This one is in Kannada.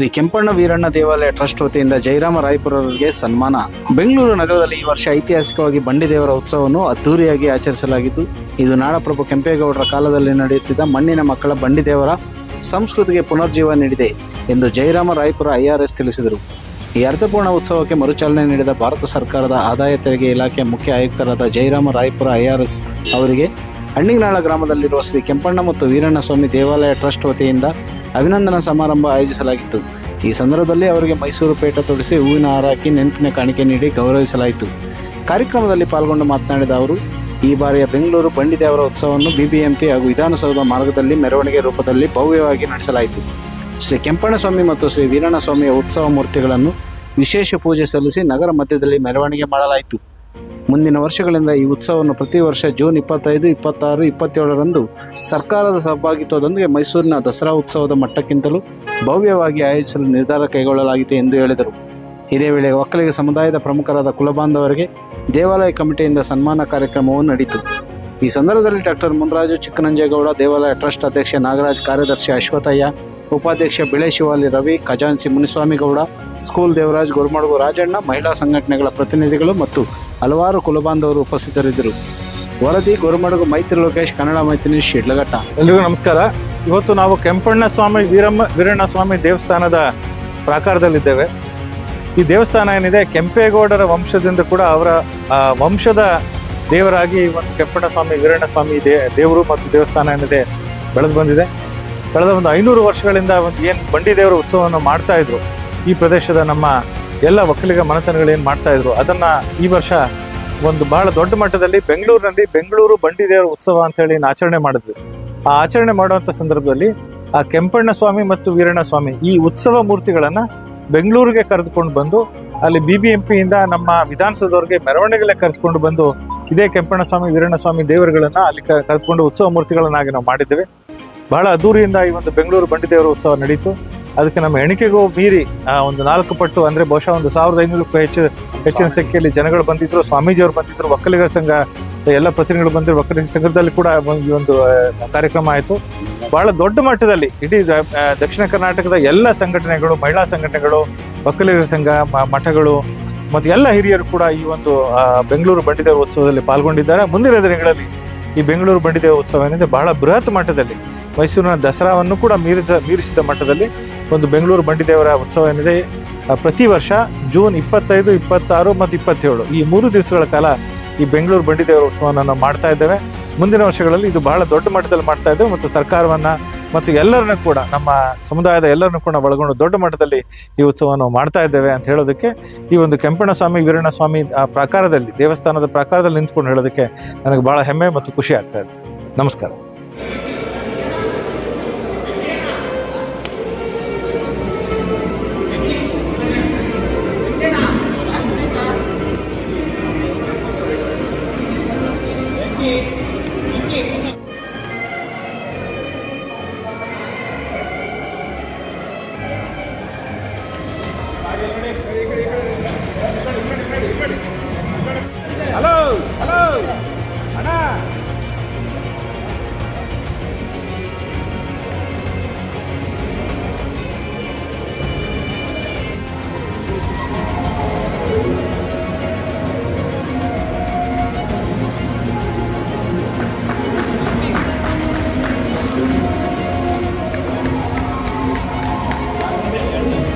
ಶ್ರೀ ಕೆಂಪಣ್ಣ ವೀರಣ್ಣ ದೇವಾಲಯ ಟ್ರಸ್ಟ್ ವತಿಯಿಂದ ಜಯರಾಮ ರಾಯಪುರರಿಗೆ ಸನ್ಮಾನ. ಬೆಂಗಳೂರು ನಗರದಲ್ಲಿ ಈ ವರ್ಷ ಐತಿಹಾಸಿಕವಾಗಿ ಬಂಡಿ ದೇವರ ಉತ್ಸವವನ್ನು ಅದ್ದೂರಿಯಾಗಿ ಆಚರಿಸಲಾಗಿದ್ದು, ಇದು ನಾಡಪ್ರಭು ಕೆಂಪೇಗೌಡರ ಕಾಲದಲ್ಲಿ ನಡೆಯುತ್ತಿದ್ದ ಮಣ್ಣಿನ ಮಕ್ಕಳ ಬಂಡಿ ದೇವರ ಸಂಸ್ಕೃತಿಗೆ ಪುನರ್ಜೀವ ನೀಡಿದೆ ಎಂದು ಜಯರಾಮ ರಾಯಪುರ ಐಆರ್ಎಸ್ ತಿಳಿಸಿದರು. ಈ ಅರ್ಥಪೂರ್ಣ ಉತ್ಸವಕ್ಕೆ ಮರುಚಾಲನೆ ನೀಡಿದ ಭಾರತ ಸರ್ಕಾರದ ಆದಾಯ ತೆರಿಗೆ ಇಲಾಖೆ ಮುಖ್ಯ ಆಯುಕ್ತರಾದ ಜಯರಾಮ ರಾಯಪುರ ಐಆರ್ಎಸ್ ಅವರಿಗೆ ಹಣ್ಣಿಗನಾಳ ಗ್ರಾಮದಲ್ಲಿರುವ ಶ್ರೀ ಕೆಂಪಣ್ಣ ಮತ್ತು ವೀರಣ್ಣ ಸ್ವಾಮಿ ದೇವಾಲಯ ಟ್ರಸ್ಟ್ ವತಿಯಿಂದ ಅಭಿನಂದನಾ ಸಮಾರಂಭ ಆಯೋಜಿಸಲಾಗಿತ್ತು. ಈ ಸಂದರ್ಭದಲ್ಲಿ ಅವರಿಗೆ ಮೈಸೂರು ಪೇಟ ತೊಡಿಸಿ ಹೂವಿನ ಹಾರಾಕಿ, ನೆನಪಿನ ಕಾಣಿಕೆ ನೀಡಿ ಗೌರವಿಸಲಾಯಿತು. ಕಾರ್ಯಕ್ರಮದಲ್ಲಿ ಪಾಲ್ಗೊಂಡು ಮಾತನಾಡಿದ ಅವರು, ಈ ಬಾರಿಯ ಬೆಂಗಳೂರು ಬಂಡಿದೇವರ ಉತ್ಸವವನ್ನು ಬಿಬಿಎಂಪಿ ಹಾಗೂ ವಿಧಾನಸೌಧ ಮಾರ್ಗದಲ್ಲಿ ಮೆರವಣಿಗೆ ರೂಪದಲ್ಲಿ ಭವ್ಯವಾಗಿ ನಡೆಸಲಾಯಿತು. ಶ್ರೀ ಕೆಂಪಣ್ಣಸ್ವಾಮಿ ಮತ್ತು ಶ್ರೀ ವೀರಣ್ಣಸ್ವಾಮಿಯ ಉತ್ಸವ ಮೂರ್ತಿಗಳನ್ನು ವಿಶೇಷ ಪೂಜೆ ಸಲ್ಲಿಸಿ ನಗರ ಮಧ್ಯದಲ್ಲಿ ಮೆರವಣಿಗೆ ಮಾಡಲಾಯಿತು. ಮುಂದಿನ ವರ್ಷಗಳಿಂದ ಈ ಉತ್ಸವವನ್ನು ಪ್ರತಿ ವರ್ಷ ಜೂನ್ ಇಪ್ಪತ್ತೈದು, ಇಪ್ಪತ್ತಾರು, ಇಪ್ಪತ್ತೇಳರಂದು ಸರ್ಕಾರದ ಸಹಭಾಗಿತ್ವದೊಂದಿಗೆ ಮೈಸೂರಿನ ದಸರಾ ಉತ್ಸವದ ಮಟ್ಟಕ್ಕಿಂತಲೂ ಭವ್ಯವಾಗಿ ಆಯೋಜಿಸಲು ನಿರ್ಧಾರ ಕೈಗೊಳ್ಳಲಾಗಿದೆ ಎಂದು ಹೇಳಿದರು. ಇದೇ ವೇಳೆ ಒಕ್ಕಲಿಗ ಸಮುದಾಯದ ಪ್ರಮುಖರಾದ ಕುಲಬಾಂಧವರಿಗೆ ದೇವಾಲಯ ಕಮಿಟಿಯಿಂದ ಸನ್ಮಾನ ಕಾರ್ಯಕ್ರಮವು ನಡೆಯಿತು. ಈ ಸಂದರ್ಭದಲ್ಲಿ ಡಾಕ್ಟರ್ ಮುನ್ರಾಜು ಚಿಕ್ಕನಂಜೇಗೌಡ, ದೇವಾಲಯ ಟ್ರಸ್ಟ್ ಅಧ್ಯಕ್ಷ ನಾಗರಾಜ್, ಕಾರ್ಯದರ್ಶಿ ಅಶ್ವಥಯ್ಯ, ಉಪಾಧ್ಯಕ್ಷ ಬಿಳೆ ಶಿವಾಲಿ ರವಿ, ಖಜಾಂಚಿ ಮುನಿಸ್ವಾಮಿಗೌಡ, ಸ್ಕೂಲ್ ದೇವರಾಜ್ ಗುರುಮಡುಗು ರಾಜಣ್ಣ, ಮಹಿಳಾ ಸಂಘಟನೆಗಳ ಪ್ರತಿನಿಧಿಗಳು ಮತ್ತು ಹಲವಾರು ಕುಲಬಾಂಧವರು ಉಪಸ್ಥಿತರಿದ್ದರು. ವರದಿ, ಗುರುಮಡುಗು, ಮೈತ್ರಿ ಲೋಕೇಶ್, ಕನ್ನಡ ಮೈತ್ರಿ ಶಿಡ್ಲಘಟ್ಟ. ಎಲ್ರಿಗೂ ನಮಸ್ಕಾರ. ಇವತ್ತು ನಾವು ಕೆಂಪಣ್ಣ ಸ್ವಾಮಿ ವೀರಮ್ಮ, ವೀರಣ್ಣ ಸ್ವಾಮಿ ದೇವಸ್ಥಾನದ ಪ್ರಾಕಾರದಲ್ಲಿದ್ದೇವೆ. ಈ ದೇವಸ್ಥಾನ ಏನಿದೆ, ಕೆಂಪೇಗೌಡರ ವಂಶದಿಂದ ಕೂಡ ಅವರ ವಂಶದ ದೇವರಾಗಿ ಒಂದು ಕೆಂಪಣ್ಣ ಸ್ವಾಮಿ, ವೀರಣ್ಣ ಸ್ವಾಮಿ ದೇ, ದೇವರು ಮತ್ತು ದೇವಸ್ಥಾನ ಏನಿದೆ, ಬೆಳೆದು ಬಂದಿದೆ. ಕಳೆದ ಒಂದು ಐನೂರು ವರ್ಷಗಳಿಂದ ಒಂದು ಏನು ಬಂಡಿ ದೇವರ ಉತ್ಸವವನ್ನು ಮಾಡ್ತಾ ಇದ್ರು ಈ ಪ್ರದೇಶದ ನಮ್ಮ ಎಲ್ಲ ಒಕ್ಕಲಿಗ ಮನೆತನಗಳು ಏನು ಮಾಡ್ತಾ ಇದ್ರು? ಅದನ್ನ ಈ ವರ್ಷ ಒಂದು ಬಹಳ ದೊಡ್ಡ ಮಟ್ಟದಲ್ಲಿ ಬೆಂಗಳೂರಿನಲ್ಲಿ ಬೆಂಗಳೂರು ಬಂಡಿ ದೇವರ ಉತ್ಸವ ಅಂತ ಹೇಳಿ ಆಚರಣೆ ಮಾಡಿದ್ವಿ. ಆ ಆಚರಣೆ ಮಾಡುವಂತ ಸಂದರ್ಭದಲ್ಲಿ ಆ ಕೆಂಪಣ್ಣ ಸ್ವಾಮಿ ಮತ್ತು ವೀರಣ್ಣ ಸ್ವಾಮಿ ಈ ಉತ್ಸವ ಮೂರ್ತಿಗಳನ್ನ ಬೆಂಗಳೂರಿಗೆ ಕರೆದುಕೊಂಡು ಬಂದು, ಅಲ್ಲಿ ಬಿ ಬಿ ಎಂ ಪಿಯಿಂದ ನಮ್ಮ ವಿಧಾನಸೌಧವರಿಗೆ ಮೆರವಣಿಗೆಲೆ ಕರೆದುಕೊಂಡು ಬಂದು, ಇದೇ ಕೆಂಪಣ್ಣ ಸ್ವಾಮಿ ವೀರಣ್ಣ ಸ್ವಾಮಿ ದೇವರುಗಳನ್ನ ಅಲ್ಲಿ ಕರೆದುಕೊಂಡು ಉತ್ಸವ ಮೂರ್ತಿಗಳನ್ನಾಗಿ ನಾವು ಮಾಡಿದ್ದೇವೆ. ಬಹಳ ಅದ್ದೂರಿಯಿಂದ ಈ ಒಂದು ಬೆಂಗಳೂರು ಬಂಡಿ ದೇವರ ಉತ್ಸವ ನಡೀತು. ಅದಕ್ಕೆ ನಮ್ಮ ಎಣಿಕೆಗೂ ಮೀರಿ ಒಂದು ನಾಲ್ಕು ಪಟ್ಟು ಅಂದ್ರೆ ಬಹುಶಃ ಒಂದು ಸಾವಿರದ ಐನೂರಕ್ಕೂ ಹೆಚ್ಚು ಹೆಚ್ಚಿನ ಸಂಖ್ಯೆಯಲ್ಲಿ ಜನಗಳು ಬಂದಿದ್ರು ಸ್ವಾಮೀಜಿಯವರು ಬಂದಿದ್ರು ಒಕ್ಕಲಿಗರ ಸಂಘ ಎಲ್ಲ ಪ್ರತಿನಿಧಿಗಳು ಬಂದಿದ್ರು ಒಕ್ಕಲಿಗ ಸಂಘದಲ್ಲಿ ಕೂಡ ಈ ಒಂದು ಕಾರ್ಯಕ್ರಮ ಆಯಿತು. ಬಹಳ ದೊಡ್ಡ ಮಟ್ಟದಲ್ಲಿ ಇಡೀ ದಕ್ಷಿಣ ಕರ್ನಾಟಕದ ಎಲ್ಲ ಸಂಘಟನೆಗಳು ಮಹಿಳಾ ಸಂಘಟನೆಗಳು ಒಕ್ಕಲಿಗರ ಸಂಘ ಮಠಗಳು ಮತ್ತು ಎಲ್ಲ ಹಿರಿಯರು ಕೂಡ ಈ ಒಂದು ಬೆಂಗಳೂರು ಬಂಡಿದೇವ ಉತ್ಸವದಲ್ಲಿ ಪಾಲ್ಗೊಂಡಿದ್ದಾರೆ. ಮುಂದಿನ ದಿನಗಳಲ್ಲಿ ಈ ಬೆಂಗಳೂರು ಬಂಡಿದೇವ ಉತ್ಸವ ಏನಿದೆ ಬಹಳ ಬೃಹತ್ ಮಟ್ಟದಲ್ಲಿ ಮೈಸೂರಿನ ದಸರಾವನ್ನು ಕೂಡ ಮೀರಿದ ಮೀರಿಸಿದ ಮಟ್ಟದಲ್ಲಿ ಒಂದು ಬೆಂಗಳೂರು ಬಂಡಿದೇವರ ಉತ್ಸವ ಏನಿದೆ ಪ್ರತಿ ವರ್ಷ ಜೂನ್ ಇಪ್ಪತ್ತೈದು, ಇಪ್ಪತ್ತಾರು ಮತ್ತು ಇಪ್ಪತ್ತೇಳು ಈ ಮೂರು ದಿವಸಗಳ ಕಾಲ ಈ ಬೆಂಗಳೂರು ಬಂಡಿದೇವರ ಉತ್ಸವವನ್ನು ನಾವು ಮಾಡ್ತಾ ಇದ್ದೇವೆ. ಮುಂದಿನ ವರ್ಷಗಳಲ್ಲಿ ಇದು ಬಹಳ ದೊಡ್ಡ ಮಟ್ಟದಲ್ಲಿ ಮಾಡ್ತಾ ಇದ್ದೇವೆ ಮತ್ತು ಸರ್ಕಾರವನ್ನ ಮತ್ತು ಎಲ್ಲರನ್ನೂ ಕೂಡ, ನಮ್ಮ ಸಮುದಾಯದ ಎಲ್ಲರನ್ನೂ ಕೂಡ ಒಳಗೊಂಡು ದೊಡ್ಡ ಮಟ್ಟದಲ್ಲಿ ಈ ಉತ್ಸವವನ್ನು ಮಾಡ್ತಾ ಇದ್ದೇವೆ ಅಂತ ಹೇಳೋದಕ್ಕೆ ಈ ಒಂದು ಕೆಂಪಣ್ಣ ಸ್ವಾಮಿ ವೀರಣ್ಣ ಸ್ವಾಮಿ ಆ, ಪ್ರಾಕಾರದಲ್ಲಿ, ದೇವಸ್ಥಾನದ ಪ್ರಾಕಾರದಲ್ಲಿ ನಿಂತ್ಕೊಂಡು ಹೇಳೋದಕ್ಕೆ ನನಗೆ ಬಹಳ ಹೆಮ್ಮೆ ಮತ್ತು ಖುಷಿ ಆಗ್ತಾ ಇದೆ. ನಮಸ್ಕಾರ. है